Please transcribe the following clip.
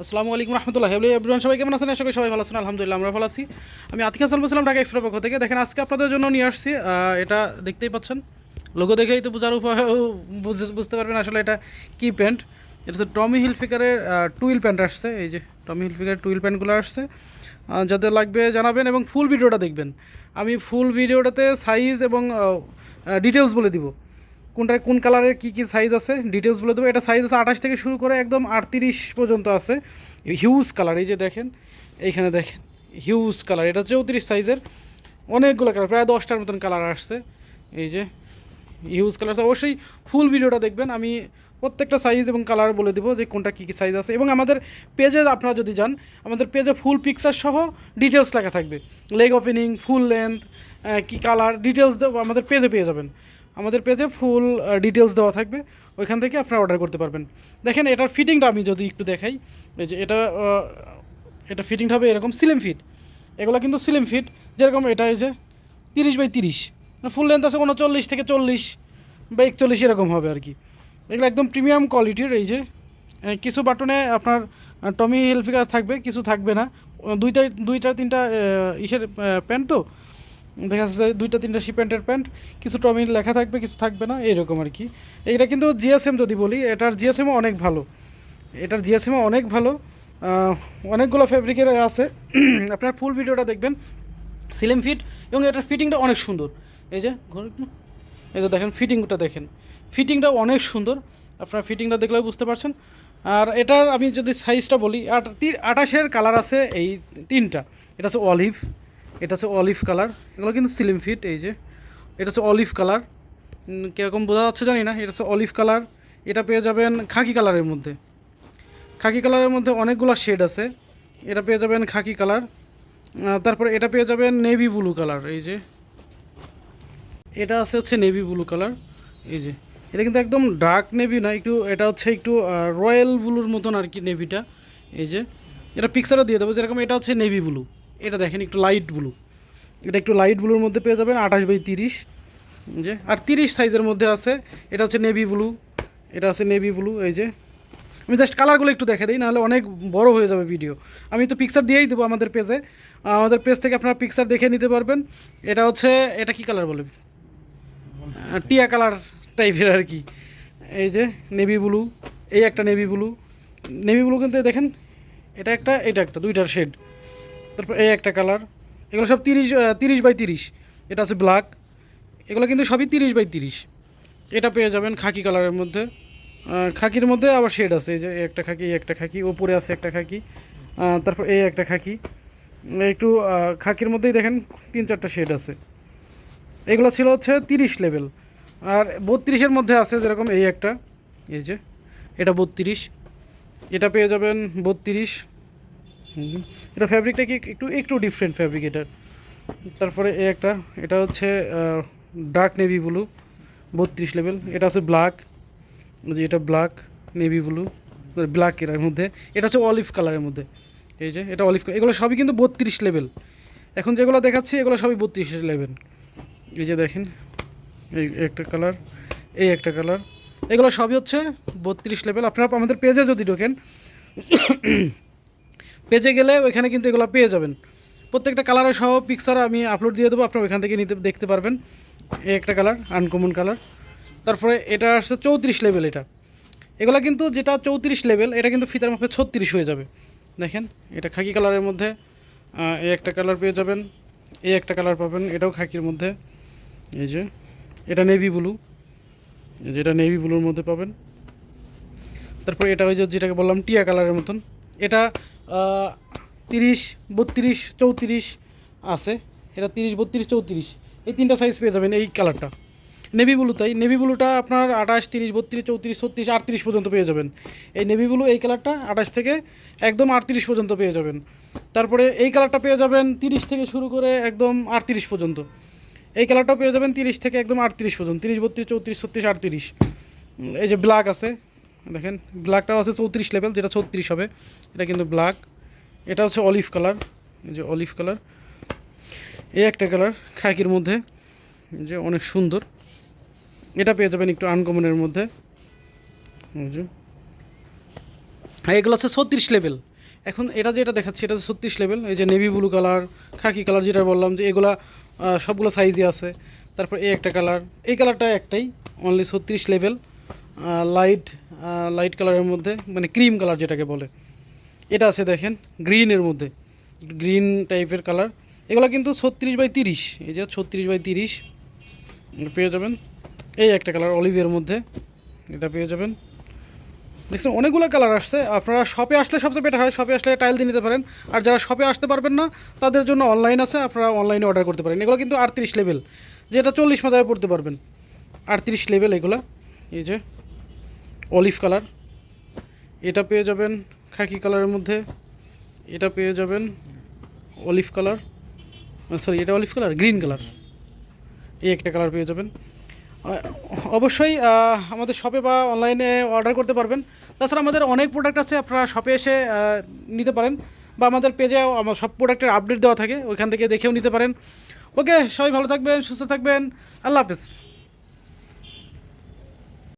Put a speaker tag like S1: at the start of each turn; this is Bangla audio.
S1: আসসালামু আলাইকুম রহমতুল্লাহ। হেবলি এভরিওয়ান সবাই কেমন আছেন? আশা করি সবাই ভালো আছেন। আলহামদুলিল্লাহ, আমরা ভালো আছি। আমি আতিক বলছিলাম ঢাকা এক্সপ্রের পক্ষ থেকে। দেখেন, আজকে আপনাদের জন্য নিয়ে আসছি এটা দেখতেই পাচ্ছেন। লোগো দেখেই তো বোঝার উপায় বুঝে- বুঝতে পারবেন আসলে এটা কি প্যান্ট। এটা হচ্ছে টমি হিলফিকারের টুইল প্যান্ট আসছে। এই যে টমি হিলফিকারের টুইল প্যান্টগুলো আসছে। যাদের লাগবে জানাবেন এবং ফুল ভিডিওটা দেখবেন। আমি ফুল ভিডিওটাতে সাইজ এবং ডিটেলস বলে দিব। কোনটা কোন কালারের কী কী সাইজ আছে ডিটেলস বলে দেবো। এটা সাইজ আছে আঠাশ থেকে শুরু করে একদম আটত্রিশ পর্যন্ত আছে। হিউজ কালার এই যে দেখেন, এইখানে দেখেন হিউজ কালার এটা চৌত্রিশ সাইজের অনেকগুলো কালার প্রায় দশটার মতন কালার আসছে। এই যে হিউজ কালার অবশ্যই ফুল ভিডিওটা দেখবেন। আমি প্রত্যেকটা সাইজ এবং কালার বলে দেবো যে কোনটা কী কী সাইজ আছে। এবং আমাদের পেজে আপনারা যদি যান, আমাদের পেজে ফুল পিকচার সহ ডিটেলস লেখা থাকবে। লেগ ওপেনিং ফুল লেন্থ কী কালার ডিটেলস আমাদের পেজে পেয়ে যাবেন। আমাদের পেজে ফুল ডিটেলস দেওয়া থাকবে। ওইখান থেকে আপনারা অর্ডার করতে পারবেন। দেখেন, এটার ফিটিংটা আমি যদি একটু দেখাই, এই যে এটা এটা ফিটিংটা হবে এরকম সিলিম ফিট এগুলো কিন্তু সিলিম ফিট যেরকম এটা এই যে তিরিশ বাই তিরিশ। ফুল লেন্থ আছে উনচল্লিশ থেকে চল্লিশ বা একচল্লিশ এরকম হবে আর কি। এগুলো একদম প্রিমিয়াম কোয়ালিটির এই যে কিছু বাটনে আপনার টমি হিলফিগার থাকবে, কিছু থাকবে না। দুইটা দুইটা, তিনটা ইসের প্যান্ট তো দেখা যাচ্ছে দুইটা, তিনটা প্যান্টের প্যান্ট কিছু টমির লেখা থাকবে, কিছু থাকবে না এরকম আর কি। এটা কিন্তু জিএসএম যদি বলি, এটার জিএসএমও অনেক ভালো। এটার জিএসএমও অনেক ভালো। অনেকগুলো ফেব্রিকের আছে। আপনার ফুল ভিডিওটা দেখবেন। সিলিম ফিট এবং এটার ফিটিংটা অনেক সুন্দর। এই যে এই যে দেখেন ফিটিংটা দেখেন। ফিটিংটা অনেক সুন্দর। আপনার ফিটিংটা দেখলেও বুঝতে পারছেন। আর এটার আমি যদি সাইজটা বলি, আট তি- আঠাশের কালার আছে এই তিনটা। এটা হচ্ছে অলিভ এটা হচ্ছে অলিভ কালার এগুলো কিন্তু সিলিম ফিট এই যে। এটা হচ্ছে অলিভ কালার কীরকম বোঝা যাচ্ছে জানি না, এটা হচ্ছে অলিভ কালার এটা পেয়ে যাবেন খাকি কালারের মধ্যে। খাকি কালারের মধ্যে অনেকগুলো শেড আছে। এটা পেয়ে যাবেন খাকি কালার তারপরে এটা পেয়ে যাবেন নেভি ব্লু কালার এই যে। এটা আছে হচ্ছে নেভি ব্লু কালার এই যে। এটা কিন্তু একদম ডার্ক নেভি না, একটু, এটা হচ্ছে একটু রয়্যাল ব্লুর মতন আর কি নেভিটা এই যে। এটা পিকচারও দিয়ে দেবো, যেরকম এটা হচ্ছে নেভি ব্লু এটা দেখেন একটু লাইট ব্লু এটা একটু লাইট ব্লুর মধ্যে পেয়ে যাবেন আঠাশ বাই তিরিশ। যে, আর তিরিশ সাইজের মধ্যে আছে, এটা হচ্ছে নেভি ব্লু এটা আছে নেভি ব্লু এই যে। আমি জাস্ট কালারগুলো একটু দেখে দিই, নাহলে অনেক বড় হয়ে যাবে ভিডিও আমি তো পিকচার দিয়েই দেবো আমাদের পেজে আমাদের পেজ থেকে আপনারা পিকচার দেখে নিতে পারবেন। এটা হচ্ছে, এটা কি কালার বলে? টিয়া কালার টাইপের আর কি। এই যে নেভি ব্লু এই একটা নেভি ব্লু নেভি ব্লু কিন্তু দেখেন, এটা একটা এটা একটা, দুইটার শেড তারপর এই একটা কালার এগুলো সব তিরিশ তিরিশ বাই তিরিশ। এটা আছে ব্ল্যাক এগুলো কিন্তু সবই তিরিশ বাই তিরিশ। এটা পেয়ে যাবেন খাকি কালারের মধ্যে। খাকির মধ্যে আবার শেড আছে। এই যে একটা খাকি একটা খাকি ওপরে আছে একটা খাকি। তারপর এই একটা খাকি। একটু খাকির মধ্যেই দেখেন তিন চারটা শেড আছে। এগুলো ছিল হচ্ছে তিরিশ লেভেল আর বত্রিশের মধ্যে আছে যেরকম এই একটা। এই যে, এটা বত্রিশ। এটা পেয়ে যাবেন বত্রিশ। এটা ফ্যাব্রিকটা কি একটু একটু ডিফারেন্ট ফ্যাব্রিক এটার তারপরে এই একটা, এটা হচ্ছে ডার্ক নেভি ব্লু বত্রিশ লেভেল এটা আছে ব্ল্যাক যে এটা ব্ল্যাক নেভি ব্লু ব্ল্যাক এর মধ্যে। এটা হচ্ছে অলিভ কালারের মধ্যে। এই যে, এটা অলিভ কালার এগুলো সবই কিন্তু বত্রিশ লেভেল এখন যেগুলো দেখাচ্ছি, এগুলো সবই বত্রিশ লেভেল এই যে দেখেন, এই একটা কালার এই একটা কালার এগুলো সবই হচ্ছে বত্রিশ লেভেল আপনারা আমাদের পেজে যদি ঢোকেন পেজে গেলে ওইখানে কিন্তু এগুলো পেয়ে যাবেন। প্রত্যেকটা কালারের সহ পিকচার আমি আপলোড দিয়ে দেবো, আপনারা ওইখান থেকে নিতে, দেখতে পারবেন। এই একটা কালার আনকমন কালার তারপরে এটা আসছে চৌত্রিশ লেভেল এটা। এগুলো কিন্তু যেটা চৌত্রিশ লেভেল এটা কিন্তু ফিতার মাপে ছত্রিশ হয়ে যাবে। দেখেন, এটা খাকি কালারের মধ্যে এই একটা কালার পেয়ে যাবেন, এই একটা কালার পাবেন, এটাও খাকির মধ্যে। এই যে, এটা নেভি ব্লু এই যে, এটা নেভি ব্লুর মধ্যে পাবেন। তারপর এটা ওই যে, যেটাকে বললাম টিয়া কালারের মতন। এটা তিরিশ, বত্রিশ, চৌত্রিশ আছে। এটা তিরিশ, বত্রিশ, চৌত্রিশ। এই তিনটা সাইজ পেয়ে যাবেন এই কালারটা নেভি ব্লু তাই। নেভি ব্লুটা আপনার আঠাশ, তিরিশ, বত্রিশ, চৌত্রিশ, ছত্রিশ, আটত্রিশ পর্যন্ত পেয়ে যাবেন। এই নেভি ব্লু এই কালারটা আঠাশ থেকে একদম আটত্রিশ পর্যন্ত পেয়ে যাবেন। তারপরে এই কালারটা পেয়ে যাবেন তিরিশ থেকে শুরু করে একদম আটত্রিশ পর্যন্ত। এই কালারটাও পেয়ে যাবেন তিরিশ থেকে একদম আটত্রিশ পর্যন্ত। তিরিশ, বত্রিশ, চৌত্রিশ, ছত্রিশ, আটত্রিশ। এই যে ব্ল্যাক আছে। দেখেন ব্ল্যাকটাও আছে চৌত্রিশ লেভেল যেটা ছত্রিশ হবে। এটা কিন্তু ব্ল্যাক এটা হচ্ছে অলিভ কালার যে অলিভ কালার এই একটা কালার খাকির মধ্যে যে অনেক সুন্দর। এটা পেয়ে যাবেন একটু আনকমনের মধ্যে। এই যে। আর এগুলো হচ্ছে ছত্রিশ লেভেল এখন এটা যেটা দেখাচ্ছি, এটা হচ্ছে ছত্রিশ লেভেল এই যে navy blue colour khaki colour যেটা বললাম, যে এগুলা সবগুলো সাইজই আছে। তারপর এই একটা কালার এই কালারটা একটাই অনলি ছত্রিশ লেভেল লাইট লাইট কালারের মধ্যে মানে ক্রিম কালার যেটাকে বলে। এটা আছে দেখেন গ্রিনের মধ্যে। গ্রিন টাইপের কালার এগুলো কিন্তু ছত্রিশ বাই তিরিশ। এই যে ছত্রিশ বাই তিরিশ পেয়ে যাবেন। এই একটা কালার অলিভের মধ্যে, এটা পেয়ে যাবেন। দেখছেন, অনেকগুলো কালার আসছে। আপনারা শপে আসলে সবচেয়ে বেটার হয়। শপে আসলে টাইল দিয়ে নিতে পারেন। আর যারা শপে আসতে পারবেন না, তাদের জন্য অনলাইন আছে। আপনারা অনলাইনে অর্ডার করতে পারেন। এগুলো কিন্তু আটত্রিশ লেভেল যেটা চল্লিশ মাজায় পড়তে পারবেন। আটত্রিশ লেভেল এগুলো। এই যে অলিভ কালার। এটা পেয়ে যাবেন খাকি কালারের মধ্যে। এটা পেয়ে যাবেন অলিভ কালার। সরি এটা অলিভ কালার, গ্রিন কালার। এই একটা কালার পেয়ে যাবেন। অবশ্যই আমাদের শপে বা অনলাইনে অর্ডার করতে পারবেন। তাছাড়া আমাদের অনেক প্রোডাক্ট আছে, আপনারা শপে এসে নিতে পারেন। বা আমাদের পেজে আমার সব প্রোডাক্টের আপডেট দেওয়া থাকে, ওইখান থেকে দেখেও নিতে পারেন। ওকে সবাই ভালো থাকবেন, সুস্থ থাকবেন। আল্লাহ হাফেজ।